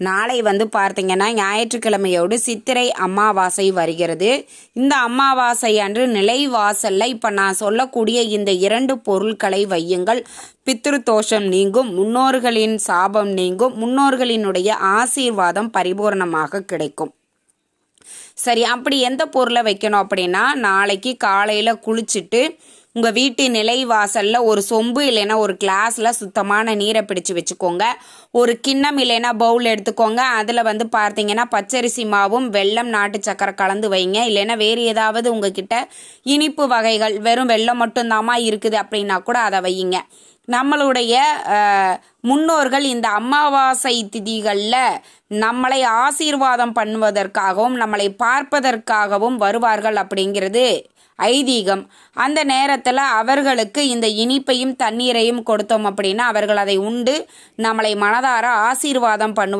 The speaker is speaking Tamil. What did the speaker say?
நாளை வந்து பார்த்தீங்கன்னா ஞாயிற்றுக்கிழமையோடு சித்திரை அமாவாசை வருகிறது. இந்த அமாவாசை அன்று நிலைவாசல்ல இப்போ நான் சொல்லக்கூடிய இந்த இரண்டு பொருட்களை வையுங்கள். பித்ருதோஷம் நீங்கும் முன்னோர்களின் சாபம் நீங்கும் முன்னோர்களினுடைய ஆசீர்வாதம் பரிபூர்ணமாக கிடைக்கும். சரி அப்படி எந்த பொருளை வைக்கணும் அப்படின்னா நாளைக்கு காலையில் குளிச்சுட்டு உங்கள் வீட்டு நிலை வாசலில் ஒரு சொம்பு இல்லைன்னா ஒரு கிளாஸில் சுத்தமான நீரை பிடிச்சு வச்சுக்கோங்க. ஒரு கிண்ணம் இல்லைன்னா பவுல் எடுத்துக்கோங்க. அதில் வந்து பார்த்தீங்கன்னா பச்சரிசி மாவும் வெள்ளம் நாட்டு சக்கரை கலந்து வைங்க. இல்லைன்னா வேறு ஏதாவது உங்ககிட்ட இனிப்பு வகைகள் வெறும் வெள்ளம் மட்டும்தாம்மா இருக்குது அப்படின்னா கூட அதை வையுங்க. நம்மளுடைய முன்னோர்கள் இந்த அமாவாசை திதிகளில் நம்மளை ஆசீர்வாதம் பண்ணுவதற்காகவும் நம்மளை பார்ப்பதற்காகவும் வருவார்கள் அப்படிங்கிறது ஐதீகம். அந்த நேரத்தில் அவர்களுக்கு இந்த இனிப்பையும் தண்ணீரையும் கொடுத்தோம் அப்படின்னா அவர்கள் அதை உண்டு நம்மளை மனதார ஆசீர்வாதம் பண்ணுவாங்க.